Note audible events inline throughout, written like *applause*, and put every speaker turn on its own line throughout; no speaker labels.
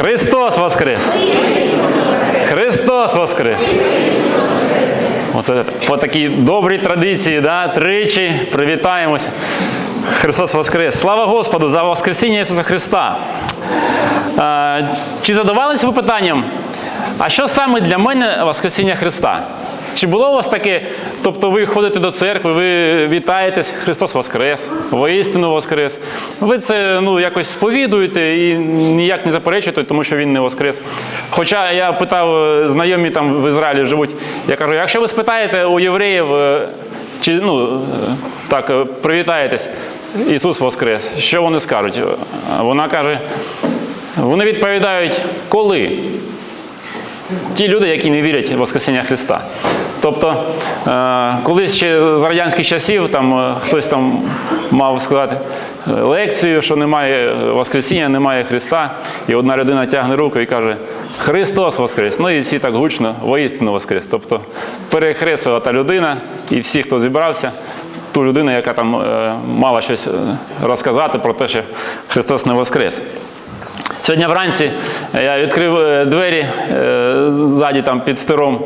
Христос Воскрес! Христос Воскрес! Оце по такій добрій традиції, да, тричі привітаємося. Христос Воскрес! Слава Господу за Воскресіння Ісуса Христа! Чи задавалися ви питанням, а що саме для мене Воскресіння Христа? Чи було у вас таке, тобто ви ходите до церкви, ви вітаєтесь, Христос Воскрес, воістину Воскрес. Ви це ну, якось сповідуєте і ніяк не заперечуєте, тому що Він не Воскрес. Хоча я питав, е, знайомі там в Ізраїлі живуть, я кажу, якщо ви спитаєте у євреїв, е, чи ну, е, так, привітаєтесь, Ісус Воскрес, що вони скажуть? Вона каже, вони відповідають, коли? Ті люди, які не вірять в Воскресіння Христа. Тобто, е, колись ще з радянських часів там е, хтось там мав сказати е, лекцію, що немає Воскресіння, немає Христа. І одна людина тягне руку і каже: Христос Воскрес! Ну і всі так гучно, воістину Воскрес. Тобто перехресила та людина, і всі, хто зібрався, ту людину, яка там мала щось розказати про те, що Христос не Воскрес. Сьогодні вранці я відкрив е, двері е, ззаді там під стиром.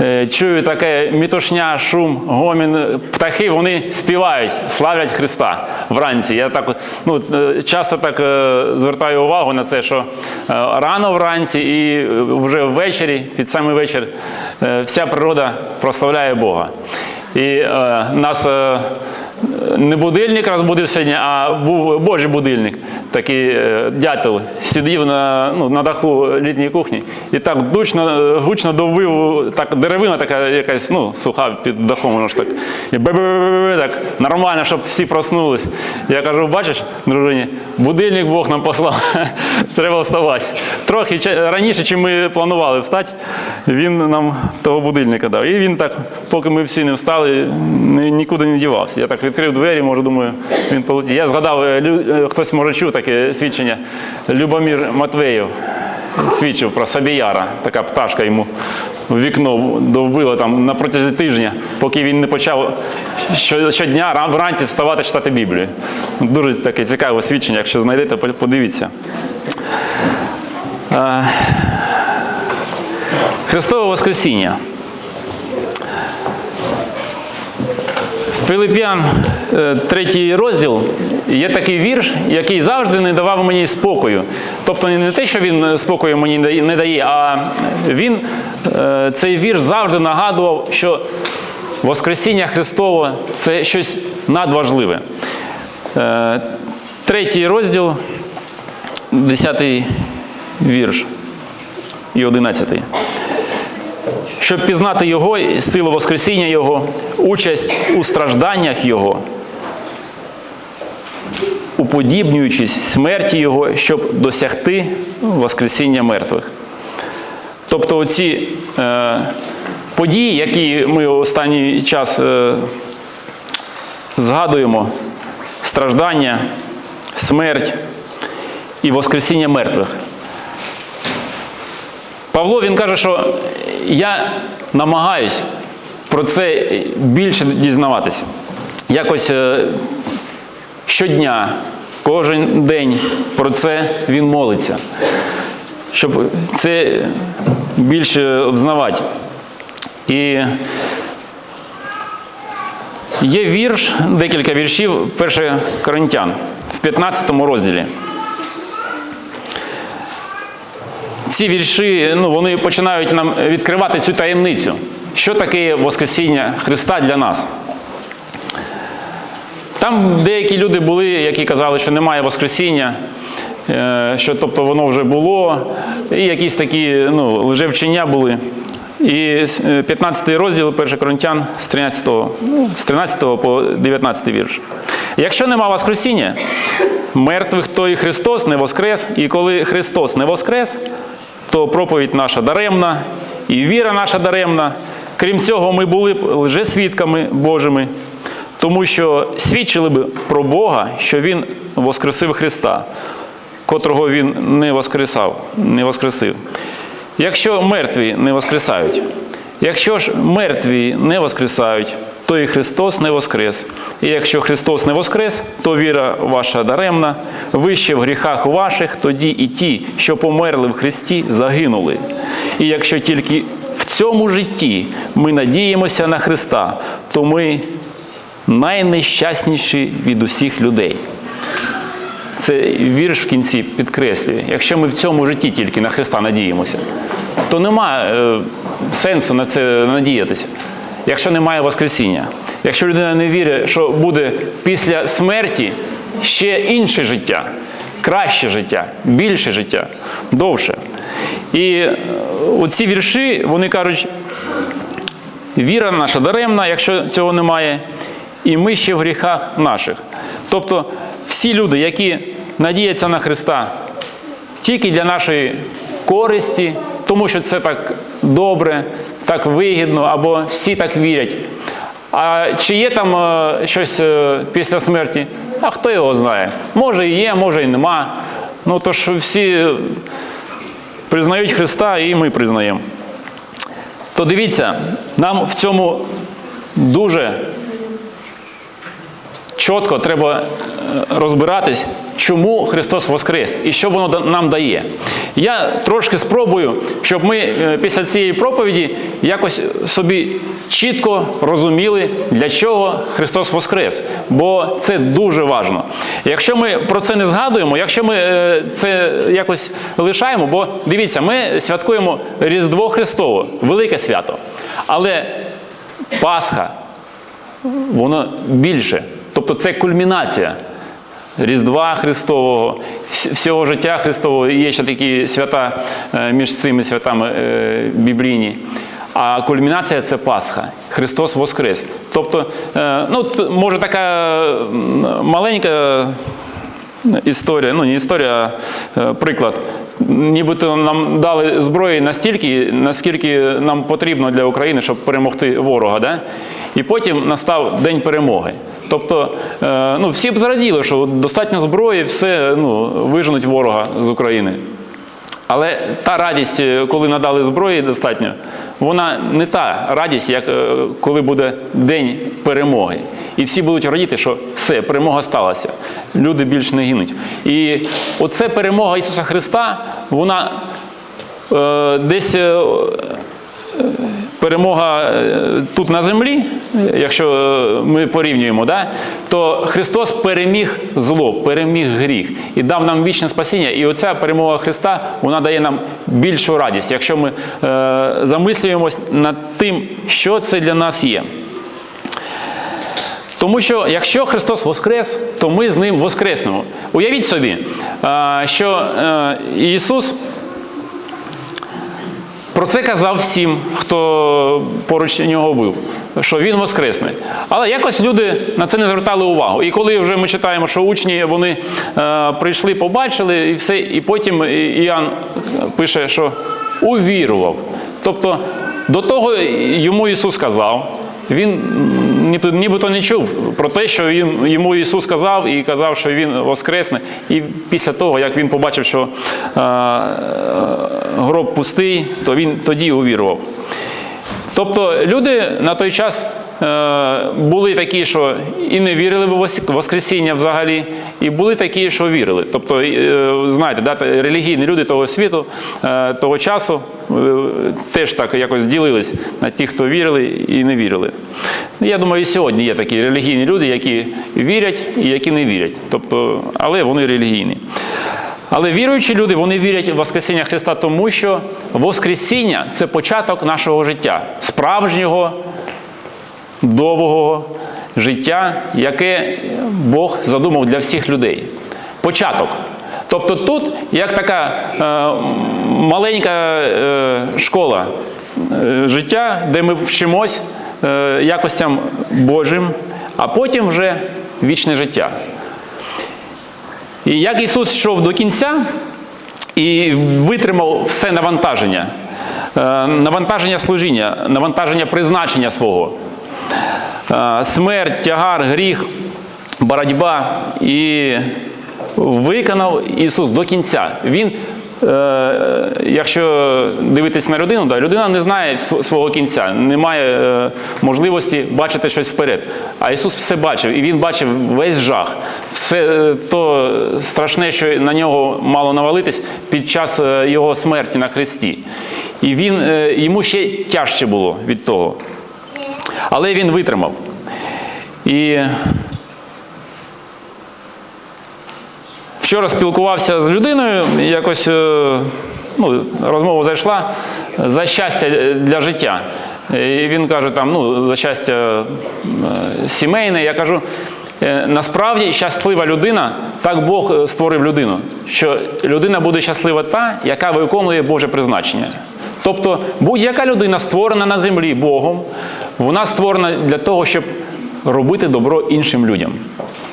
Е, Чую таке мітошня, шум, гомін, птахи, вони співають, славлять Христа вранці. Я так ну, е, часто так е, звертаю увагу на це, що е, рано вранці і е, вже ввечері, під самий вечір, е, вся природа прославляє Бога. І е, нас е, не будильник розбудив сьогодні, а був Божий будильник. Такий е, дятел сидів на, ну, на даху літньої кухні і так дучно, е, гучно довбив, так деревина така якась ну, суха під дахом, воно ж так. І так нормально, щоб всі проснулись. Я кажу, бачиш, дружині, будильник Бог нам послав. *laughs* Треба вставати. Трохи раніше, чим ми планували встати, він нам того будильника дав. І він так, поки ми всі не встали, нікуди не дівався. Я так відкрив двері, може, думаю, він полетів. Я згадав, е, е, хтось може чув таке свідчення. Любомір Матвеєв свідчив про Сабіяра. Така пташка йому в вікно довбила там на протязі тижня, поки він не почав щодня вранці вставати читати Біблію. Дуже таке цікаве свідчення, якщо знайдете, подивіться. Е, Христове Воскресіння. Филип'ян, е, третій розділ, є такий вірш, який завжди не давав мені спокою. Тобто не те, що він спокою мені не дає- а він е, цей вірш завжди нагадував, що Воскресіння Христове це щось надважливе. Е, Третій розділ, десятий вірш і одинадцятий щоб пізнати Його, силу Воскресіння Його, участь у стражданнях Його, уподібнюючись смерті Його, щоб досягти Воскресіння мертвих. Тобто оці е, події, які ми останній час е, згадуємо, страждання, смерть і Воскресіння мертвих. Павло він каже, що я намагаюсь про це більше дізнаватися. Якось е, щодня, кожен день про це він молиться, щоб це більше взнавати. І є вірш, декілька віршів, перше Коринтян в 15 розділі. Ці вірші ну, вони починають нам відкривати цю таємницю. Що таке Воскресіння Христа для нас? Там деякі люди були, які казали, що немає Воскресіння, е, що тобто воно вже було, і якісь такі ну, лжевчення були. І е, 15 розділ 1 Коринтян з 13, ну, з 13 по 19 вірш. Якщо нема Воскресіння, мертвих, то і Христос не воскрес, і коли Христос не воскрес, то проповідь наша даремна, і віра наша даремна. Крім цього, ми були б лжесвідками Божими, тому що свідчили б про Бога, що Він воскресив Христа, котрого Він не воскресав, не воскресив. Якщо мертві не воскресають, якщо ж мертві не воскресають, то і Христос не воскрес. І якщо Христос не воскрес, то віра ваша даремна, ви ще в гріхах ваших, тоді і ті, що померли в Христі, загинули. І якщо тільки в цьому житті ми надіємося на Христа, то ми найнещасніші від усіх людей. Це вірш в кінці підкреслює. Якщо ми в цьому житті тільки на Христа надіємося, то немає е, сенсу на це надіятися. Якщо немає Воскресіння. Якщо людина не вірить, що буде після смерті ще інше життя, краще життя, більше життя, довше. І е, оці вірші, вони кажуть, віра наша даремна, якщо цього немає, і ми ще в гріхах наших. Тобто всі люди, які надіються на Христа тільки для нашої користі, тому що це так добре, так вигідно, або всі так вірять. А чи є там е, щось е, після смерті? А хто його знає? Може і є, може і нема. Ну то ж всі признають Христа, і ми признаємо. То дивіться, нам в цьому дуже чітко треба е, розбиратись, чому Христос Воскрес і що воно нам дає. Я трошки спробую, щоб ми е, після цієї проповіді якось собі чітко розуміли, для чого Христос Воскрес. Бо це дуже важливо. Якщо ми про це не згадуємо, якщо ми е, це якось лишаємо, бо дивіться, ми святкуємо Різдво Христово, велике свято. Але Пасха, воно більше. Тобто це кульмінація Різдва Христового, всього життя Христового. Є ще такі свята е, між цими святами е, біблійні. А кульмінація це Пасха. Христос Воскрес. Тобто, е, ну, може така маленька історія, ну не історія, а приклад. Нібито нам дали зброї настільки, наскільки нам потрібно для України, щоб перемогти ворога. Да? І потім настав день перемоги. Тобто, е, ну, всі б зраділи, що достатньо зброї, все ну, виженуть ворога з України. Але та радість, е, коли надали зброї достатньо, вона не та радість, як е, коли буде день перемоги. І всі будуть радіти, що все, перемога сталася. Люди більш не гинуть. І оце перемога Ісуса Христа, вона е, десь. Перемога е, тут на землі, якщо е, ми порівнюємо, да, то Христос переміг зло, переміг гріх і дав нам вічне спасіння. І оця перемога Христа вона дає нам більшу радість, якщо ми е, замислюємось над тим, що це для нас є. Тому що якщо Христос Воскрес, то ми з Ним воскреснемо. Уявіть собі, е, що Ісус про це казав всім, хто поруч нього був, що він воскресне. Але якось люди на це не звертали увагу. І коли вже ми читаємо, що учні вони е, прийшли, побачили і все, і потім Іоанн пише, що увірував. Тобто до того йому Ісус сказав. Він нібито не чув про те, що він, йому Ісус сказав, і казав, що Він воскресне. І після того, як він побачив, що е, гроб пустий, то він тоді увірував. Тобто люди на той час е, були такі, що і не вірили в Воскресіння взагалі, і були такі, що вірили. Тобто, е, знаєте, да, релігійні люди того світу, того часу теж так якось ділились на ті, хто вірили і не вірили. Я думаю, і сьогодні є такі релігійні люди, які вірять і які не вірять. Тобто, але вони релігійні. Але віруючі люди, вони вірять в Воскресіння Христа, тому що Воскресіння це початок нашого життя, справжнього, довгого життя, яке Бог задумав для всіх людей. Початок. Тобто тут як така е, маленька е, школа е, життя, де ми вчимось е, якостям Божим, а потім вже вічне життя. І як Ісус йшов до кінця і витримав все навантаження, е, навантаження служіння, навантаження призначення свого, е, смерть, тягар, гріх, боротьба. І виконав Ісус до кінця. Він е, якщо дивитись на людину, да, людина не знає свого кінця, не має е, можливості бачити щось вперед. А Ісус все бачив, і Він бачив весь жах, все е, то страшне, що на нього мало навалитись під час його смерті на хресті. І він, йому ще тяжче було від того. Але він витримав. І вчора спілкувався з людиною, якось е, ну, розмова зайшла за щастя для життя. І він каже, там, ну, за щастя е, сімейне. Я кажу, е, насправді щаслива людина, так Бог е, створив людину, що людина буде щаслива та, яка виконує Боже призначення. Тобто будь-яка людина створена на землі Богом, вона створена для того, щоб робити добро іншим людям.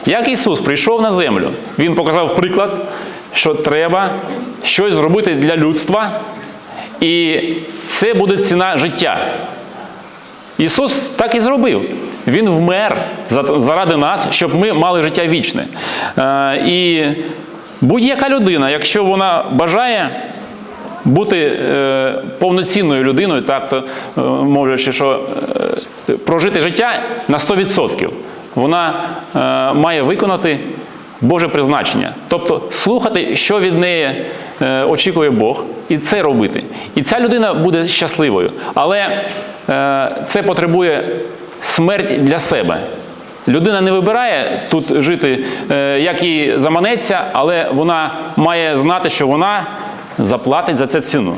Як Ісус прийшов на землю, Він показав приклад, що треба щось зробити для людства, і це буде ціна життя. Ісус так і зробив. Він вмер заради нас, щоб ми мали життя вічне. Е, І будь-яка людина, якщо вона бажає бути е, повноцінною людиною, так то е, мовлячи, що прожити життя на 100%, вона е, має виконати Боже призначення. Тобто слухати, що від неї е, очікує Бог, і це робити. І ця людина буде щасливою. Але е, це потребує смерть для себе. Людина не вибирає тут жити, е, як їй заманеться, але вона має знати, що вона заплатить за це ціну.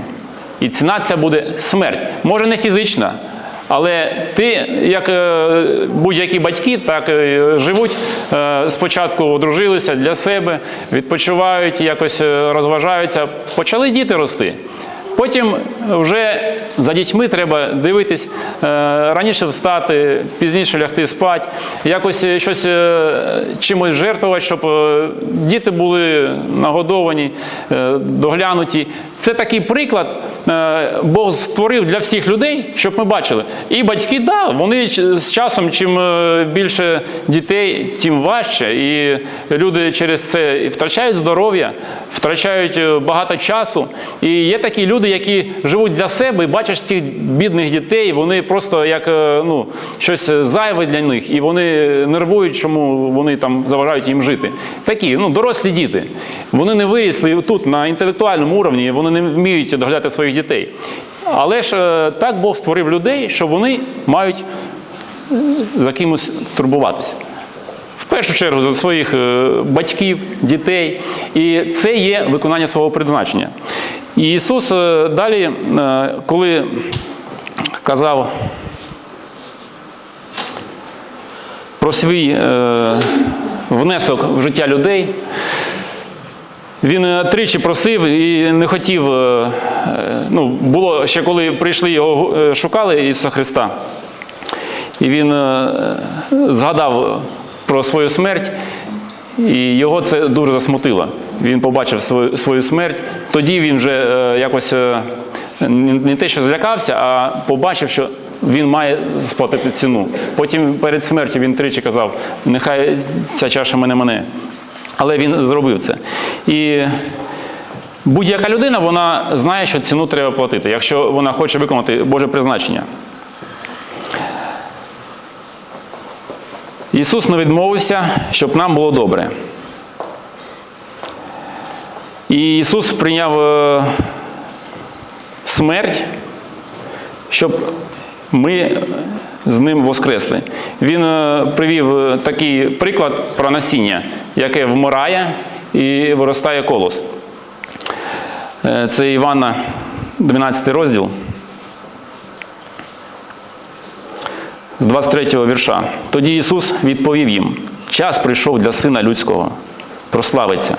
І ціна ця буде смерть. Може не фізична, але ти, як е, будь-які батьки, так живуть е, спочатку одружилися для себе, відпочивають, якось е, розважаються, почали діти рости. Потім вже за дітьми треба дивитись, е, раніше встати, пізніше лягти спати, якось е, щось е, чимось жертвувати, щоб е, діти були нагодовані, е, доглянуті. Це такий приклад е, Бог створив для всіх людей, щоб ми бачили. І батьки, да, вони з часом, чим е, більше дітей, тим важче. І люди через це втрачають здоров'я, втрачають е, багато часу. І є такі люди, які живуть для себе, і бачиш цих бідних дітей, вони просто як ну, щось зайве для них, і вони нервують, чому вони там заважають їм жити. Такі, ну, дорослі діти. Вони не вирісли тут на інтелектуальному уровні, вони не вміють доглядати своїх дітей. Але ж е, так Бог створив людей, що вони мають за кимось турбуватися. В першу чергу за своїх е, батьків, дітей. І це є виконання свого призначення. І Ісус е, далі, коли казав про свій внесок в життя людей, він е, тричі просив і не хотів. е, е, Ну, було ще коли прийшли його шукали Ісуса Христа. І він згадав про свою смерть, і його це дуже засмутило. Він побачив свою, смерть. Тоді він вже якось не те, що злякався, а побачив, що він має сплатити ціну. Потім перед смертю він тричі казав: нехай ця чаша мене мене. Але він зробив це. І будь-яка людина вона знає, що ціну треба платити, якщо вона хоче виконати Боже призначення. Ісус не відмовився, щоб нам було добре. І Ісус прийняв е, смерть, щоб ми з ним воскресли. Він е, привів е, такий приклад про насіння, яке вмирає і виростає колос. Е, Це Івана 12 розділ. з 23 вірша. Тоді Ісус відповів їм: час прийшов для Сина Людського, прославиться.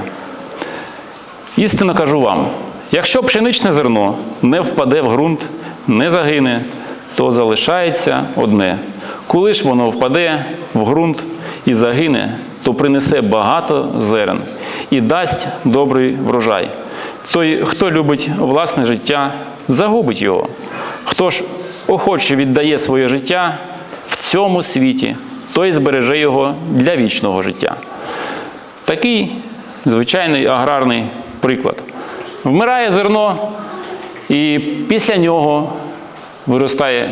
Істинно кажу вам: якщо пшеничне зерно не впаде в ґрунт, не загине, то залишається одне. Коли ж воно впаде в ґрунт і загине, то принесе багато зерен і дасть добрий врожай. Той, хто любить власне життя, загубить його. Хто ж охоче віддає своє життя в цьому світі, той збереже його для вічного життя. Такий звичайний аграрний приклад. Вмирає зерно, і після нього виростає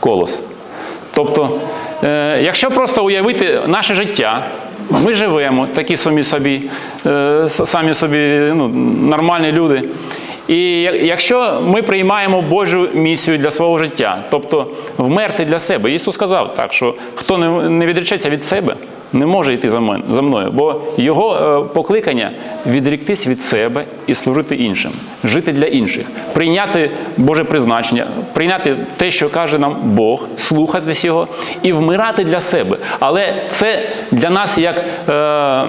колос. Тобто, е, якщо просто уявити наше життя, ми живемо такі самі собі, е, самі собі ну, нормальні люди. І якщо ми приймаємо Божу місію для свого життя, тобто вмерти для себе, Ісус сказав так, що хто не, відречеться від себе, не може йти за мною, бо його е, покликання відріктись від себе і служити іншим, жити для інших, прийняти Боже призначення, прийняти те, що каже нам Бог, слухатись його і вмирати для себе. Але це для нас як. Е,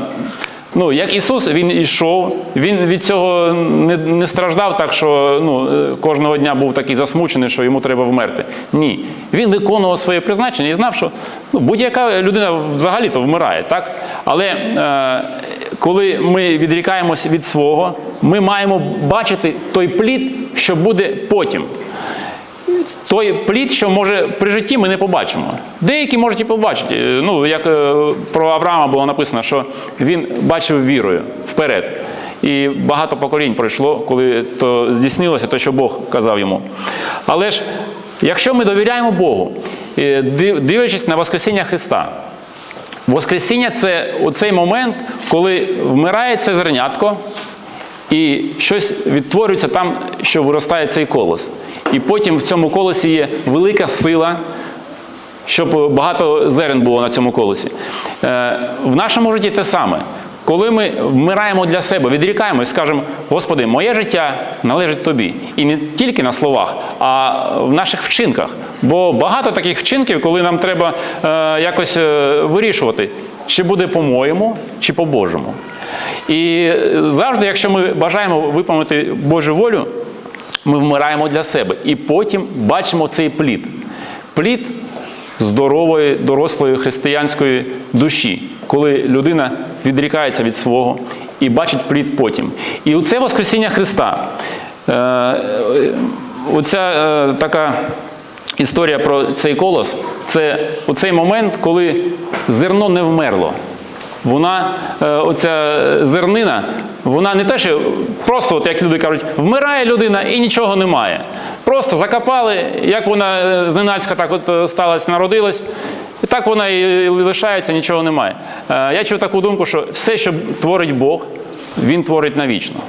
Ну, як Ісус, Він йшов, Він від цього не, не страждав так, що ну, е, кожного дня був такий засмучений, що йому треба вмерти. Ні. Він виконував своє призначення і знав, що ну, будь-яка людина взагалі-то вмирає, так? Але е, коли ми відрікаємося від свого, ми маємо бачити той плід, що буде потім той плід, що може при житті ми не побачимо. Деякі можуть і побачити. Е, Ну, як е, про Авраама було написано, що він бачив вірою вперед. І багато поколінь пройшло, коли то здійснилося те, що Бог казав йому. Але ж, якщо ми довіряємо Богу, е, дивлячись на Воскресіння Христа, Воскресіння це оцей момент, коли вмирає це зернятко, і щось відтворюється там, що виростає цей колос. І потім в цьому колосі є велика сила, щоб багато зерен було на цьому колосі. Е, В нашому житті те саме. Коли ми вмираємо для себе, відрікаємось, скажемо, Господи, моє життя належить тобі. І не тільки на словах, а в наших вчинках. Бо багато таких вчинків, коли нам треба е, якось е, вирішувати, чи буде по-моєму, чи по-божому. І е, завжди, якщо ми бажаємо виконати Божу волю, ми вмираємо для себе. І потім бачимо цей плід. Плід здорової, дорослої християнської душі, коли людина відрікається від свого і бачить плід потім. І оце Воскресіння Христа. Е, е, Оця така історія про цей колос це оцей момент, коли зерно не вмерло. Вона, е, оця зернина, вона не те, що просто, от як люди кажуть, вмирає людина і нічого немає. Просто закопали, як вона е, зненацька так от е, сталася, народилась, і так вона і лишається, нічого немає. Я чув таку думку, що все, що творить Бог, він творить навічно.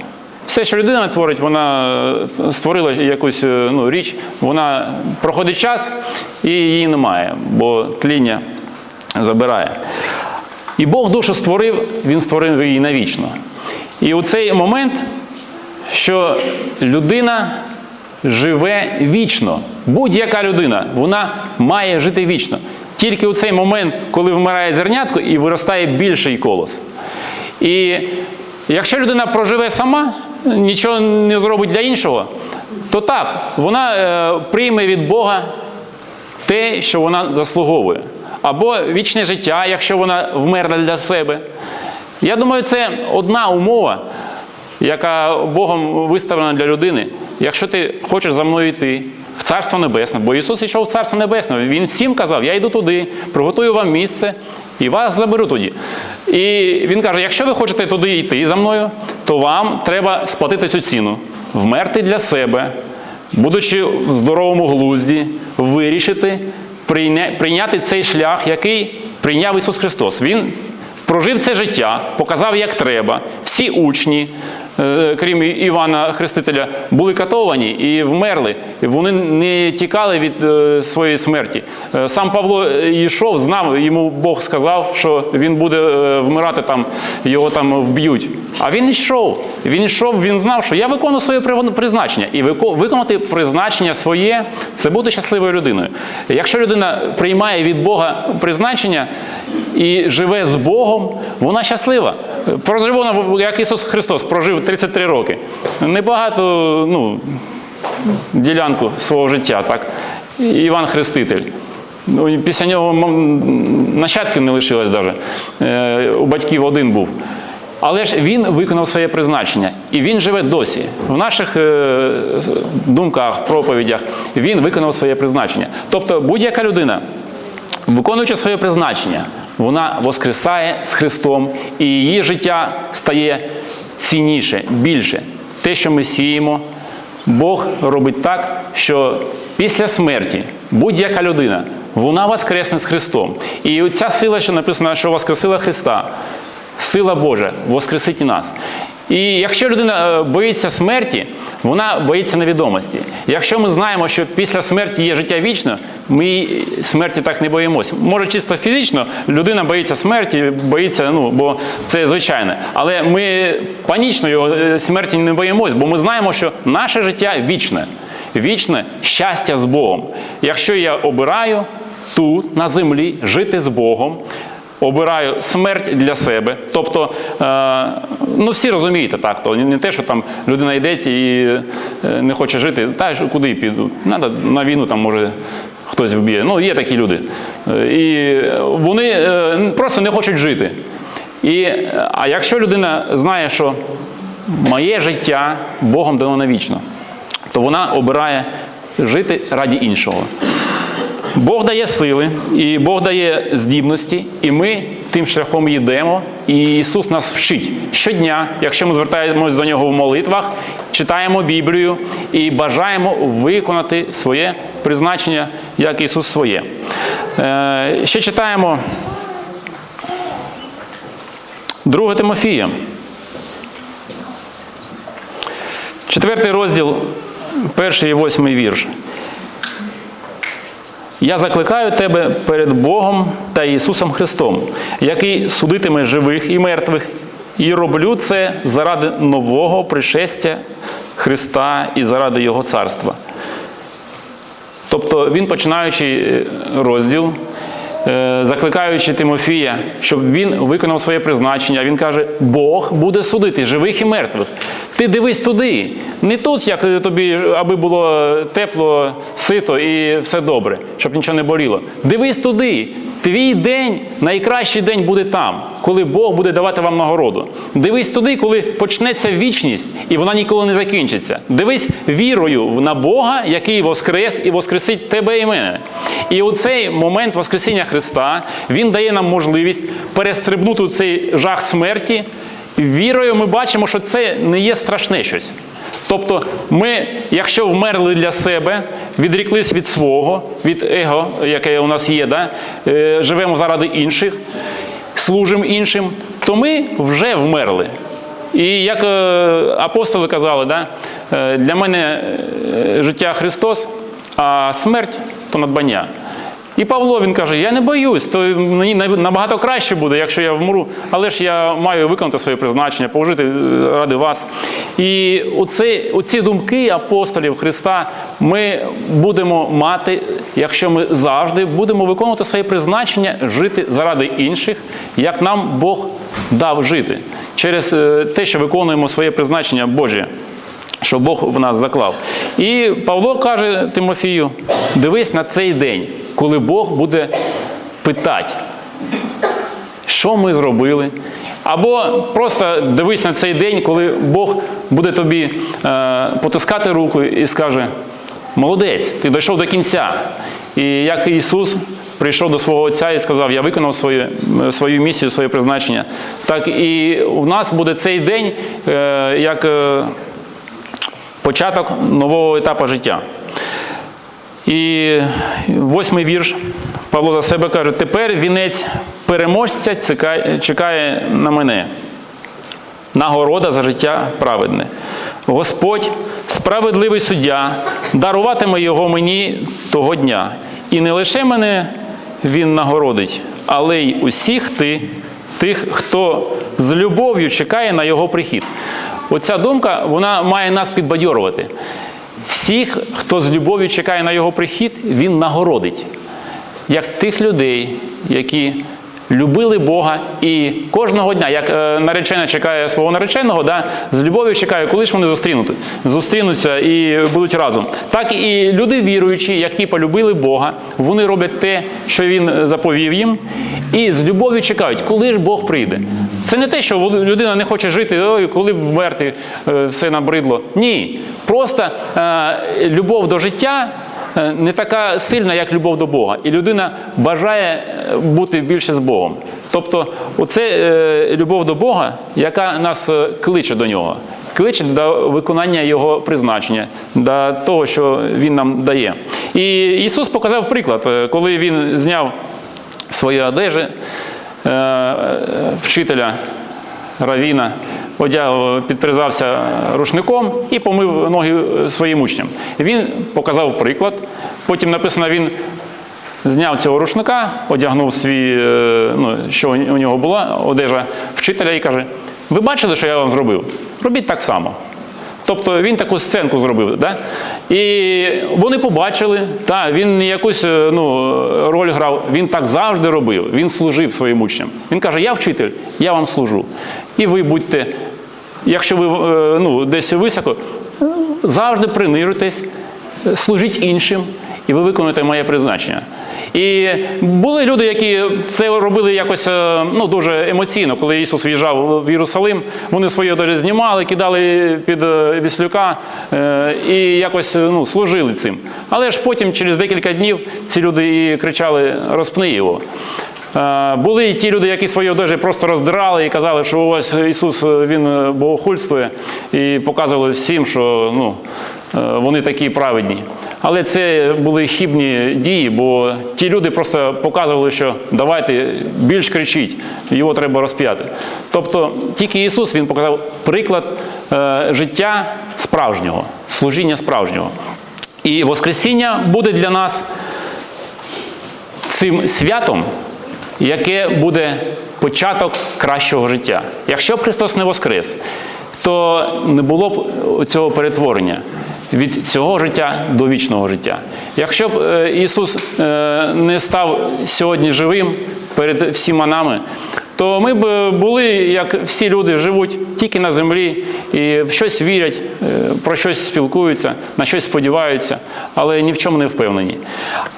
Все, що людина творить, вона е, створила якусь е, ну, річ, вона проходить час і її немає, бо тління забирає. І Бог душу створив, Він створив її навічно. І у цей момент, що людина живе вічно. Будь-яка людина, вона має жити вічно. Тільки у цей момент, коли вмирає зернятко і виростає більший колос. І якщо людина проживе сама, нічого не зробить для іншого, то так, вона е, прийме від Бога те, що вона заслуговує. Або вічне життя, якщо вона вмерла для себе. Я думаю, це одна умова, яка Богом виставлена для людини. Якщо ти хочеш за мною йти в Царство Небесне, бо Ісус йшов в Царство Небесне, Він всім казав, я йду туди, приготую вам місце і вас заберу тоді. І Він каже, якщо ви хочете туди йти за мною, то вам треба сплатити цю ціну, вмерти для себе, будучи в здоровому глузді, вирішити, прийняти цей шлях, який прийняв Ісус Христос. Він прожив це життя, показав, як треба. Всі учні, крім Івана Хрестителя, були катовані і вмерли. Вони не тікали від е, своєї смерті. Е, Сам Павло е, йшов, знав, йому Бог сказав, що він буде е, вмирати там, його там вб'ють. А він йшов. Він йшов, він знав, що я виконую своє призначення. І виконати призначення своє це бути щасливою людиною. Якщо людина приймає від Бога призначення і живе з Богом, вона щаслива. Прожив вона, як Ісус Христос, прожив 33 роки. Небагато ну, ділянку свого життя, так. Іван Хреститель. Ну, після нього м, нащадків не лишилось навіть. Е, у батьків один був. Але ж він виконав своє призначення, і він живе досі. В наших е, думках, проповідях він виконав своє призначення. Тобто будь-яка людина, виконуючи своє призначення, вона воскресає з Христом, і її життя стає цінніше, більше. те, що ми сіємо, Бог робить так, що після смерті будь-яка людина, вона воскресне з Христом. І ця сила, що написано, що воскресила Христа, сила Божа, воскресить нас. І якщо людина е, боїться смерті, вона боїться невідомості. Якщо ми знаємо, що після смерті є життя вічне, ми смерті так не боїмося. Може, чисто фізично людина боїться смерті, боїться, ну бо це звичайне. Але ми панічно його е, смерті не боїмось, бо ми знаємо, що наше життя вічне, вічне щастя з Богом. Якщо я обираю тут, на землі, жити з Богом. Обираю смерть для себе. Тобто, е, ну всі розумієте так, то не те, що там людина йдеться і е, не хоче жити, та куди піду? Надо на війну там може хтось вб'є. Ну, є такі люди. Е, І вони просто не хочуть жити. І, а якщо людина знає, що моє життя Богом дано навічно, то вона обирає жити раді іншого. Бог дає сили, і Бог дає здібності, і ми тим шляхом йдемо. І Ісус нас вчить щодня, якщо ми звертаємось до нього в молитвах, читаємо Біблію і бажаємо виконати своє призначення, як Ісус своє. Е, Ще читаємо 2 Тимофія. Четвертий розділ, перший і восьмий вірш. Я закликаю тебе перед Богом та Ісусом Христом, який судитиме живих і мертвих, і роблю це заради нового пришестя Христа і заради Його царства. Тобто він, починаючи е, розділ, е, закликаючи Тимофія, щоб він виконав своє призначення, він каже: Бог буде судити живих і мертвих. Ти дивись туди, не тут, як тобі, аби було тепло, сито і все добре, щоб нічого не боліло. Дивись туди. Твій день, найкращий день буде там, коли Бог буде давати вам нагороду. Дивись туди, коли почнеться вічність, і вона ніколи не закінчиться. Дивись вірою на Бога, який воскрес і воскресить тебе і мене. І у цей момент Воскресіння Христа Він дає нам можливість перестрибнути цей жах смерті. Вірою ми бачимо, що це не є страшне щось. Тобто, ми, якщо вмерли для себе, відріклись від свого, від его, яке у нас є, да? е, живемо заради інших, служимо іншим, то ми вже вмерли. І як е, апостоли казали, да? е, для мене життя Христос, а смерть то надбання. І Павло він каже: Я не боюсь, то мені набагато краще буде, якщо я вмру, але ж я маю виконати своє призначення, пожити е, ради вас. І оці, оці думки апостолів Христа ми будемо мати, якщо ми завжди будемо виконувати своє призначення, жити заради інших, як нам Бог дав жити, через е, те, що виконуємо своє призначення Боже що Бог в нас заклав. І Павло каже Тимофію: дивись на цей день, коли Бог буде питати, що ми зробили. Або просто дивись на цей день, коли Бог буде тобі е, потискати руку і скаже: Молодець, ти дійшов до кінця. І як Ісус прийшов до свого Отця і сказав, я виконав свою, свою місію, своє призначення, так і у нас буде цей день, е, як. Е, початок нового етапу життя. І восьмий вірш Павло за себе каже: тепер вінець переможця чекає на мене. Нагорода за життя праведне. Господь, справедливий суддя, даруватиме його мені того дня. І не лише мене він нагородить, але й усіх ти, тих, хто з любов'ю чекає на його прихід. Оця думка вона має нас підбадьорувати. Всіх, хто з любов'ю чекає на його прихід, він нагородить. Як тих людей, які любили Бога і кожного дня, як е, наречена чекає свого нареченого, да, з любов'ю чекає, коли ж вони зустрінуть, зустрінуться і будуть разом. Так і люди віруючі, які полюбили Бога, вони роблять те, що він заповів їм, і з любов'ю чекають, коли ж Бог прийде. Це не те, що людина не хоче жити, ой, коли вмерти е, все набридло. Ні. Просто е, любов до життя не така сильна, як любов до Бога. І людина бажає е, бути більше з Богом. Тобто, оце е, любов до Бога, яка нас е, кличе до нього. кличе до виконання Його призначення, до того, що Він нам дає. І Ісус показав приклад, е, коли Він зняв свої одежі е, вчителя Равіна, одяг, підпризався рушником і помив ноги своїм учням. Він показав приклад. Потім написано, він зняв цього рушника, одягнув свій, е, ну, що у нього була одежа вчителя, і каже: Ви бачили, що я вам зробив? Робіть так само. Тобто він таку сценку зробив. Да? І вони побачили, та, він не якусь е, ну, роль грав, він так завжди робив, він служив своїм учням. Він каже: Я вчитель, я вам служу. І ви будьте, якщо ви е, ну, десь високо, завжди принижуйтесь, служіть іншим, і ви виконуєте моє призначення. І були люди, які це робили якось е, ну, дуже емоційно, коли Ісус в'їжджав в Єрусалим, вони свої одежі знімали, кидали під е, віслюка і якось ну, служили цим. Але ж потім, через декілька днів, ці люди і кричали Розпни його. Е, Були і ті люди, які свої одежі просто роздирали і казали, що ось Ісус е, Він е, богохульствує, і показували всім, що ну, вони такі праведні. Але це були хібні дії, бо ті люди просто показували, що давайте більш кричіть, його треба розп'яти. Тобто тільки Ісус Він показав приклад життя справжнього, служіння справжнього. І Воскресіння буде для нас цим святом, яке буде початок кращого життя. Якщо б Христос не воскрес, то не було б цього перетворення від цього життя до вічного життя. Якщо б е, Ісус е, не став сьогодні живим перед всіма нами, то ми б були, як всі люди, живуть тільки на землі і в щось вірять, е, про щось спілкуються, на щось сподіваються, але ні в чому не впевнені.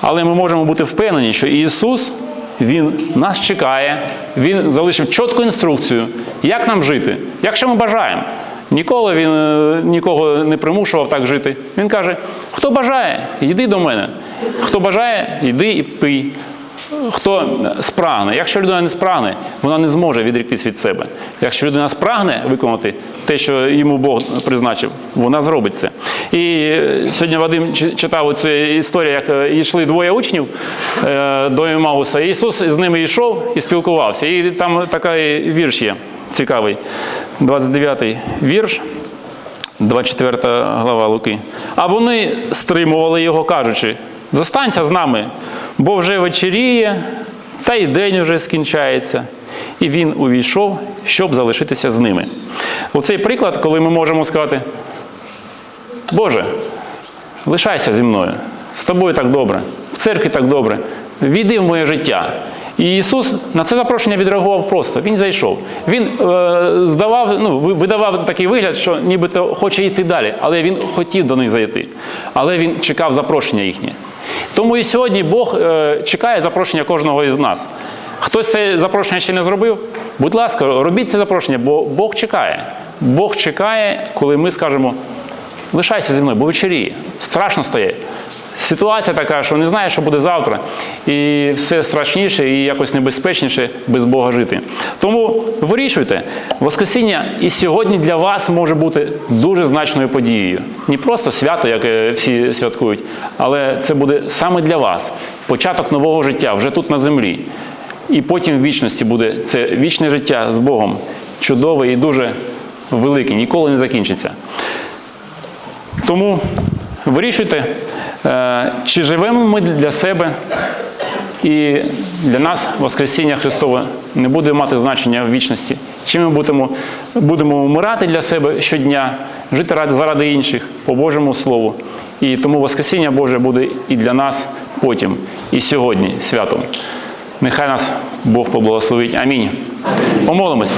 Але ми можемо бути впевнені, що Ісус Він нас чекає, Він залишив чітку інструкцію, як нам жити, якщо ми бажаємо. Ніколи він е, нікого не примушував так жити. Він каже: хто бажає, йди до мене. Хто бажає, йди і пий. Хто спрагне. Якщо людина не спрагне, вона не зможе відріктись від себе. Якщо людина спрагне виконати те, що йому Бог призначив, вона зробить це. І е, сьогодні Вадим читав оцю історію, як е, йшли двоє учнів е, до Емауса. І Ісус з ними йшов і спілкувався. І там такий вірш є цікавий. 29 вірш. 24 глава Луки. А вони стримували його, кажучи: зостанься з нами, бо вже вечеріє, та й день уже скінчається. І він увійшов, щоб залишитися з ними. Оцей приклад, коли ми можемо сказати: Боже, лишайся зі мною, з тобою так добре, в церкві так добре, війди в моє життя. І Ісус на це запрошення відреагував просто. Він зайшов. Він е, здавав, ну, видавав такий вигляд, що нібито хоче йти далі, але він хотів до них зайти. Але він чекав запрошення їхнє. Тому і сьогодні Бог е, чекає запрошення кожного із нас. Хтось це запрошення ще не зробив? Будь ласка, робіть це запрошення, бо Бог чекає. Бог чекає, коли ми скажемо, лишайся зі мною, бо вечеріє. Страшно стає. Ситуація така, що не знаєш, що буде завтра, і все страшніше і якось небезпечніше без Бога жити. Тому вирішуйте, Воскресіння і сьогодні для вас може бути дуже значною подією. Не просто свято, як всі святкують, але це буде саме для вас початок нового життя вже тут на землі. І потім в вічності буде це вічне життя з Богом, чудове і дуже велике, ніколи не закінчиться. Тому вирішуйте, чи живемо ми для себе, і для нас Воскресіння Христове не буде мати значення в вічності. Чи ми будемо, будемо вмирати для себе щодня, жити заради інших по Божому Слову. І тому Воскресіння Боже буде і для нас потім, і сьогодні святом. Нехай нас Бог поблагословить. Амінь. Помолимось.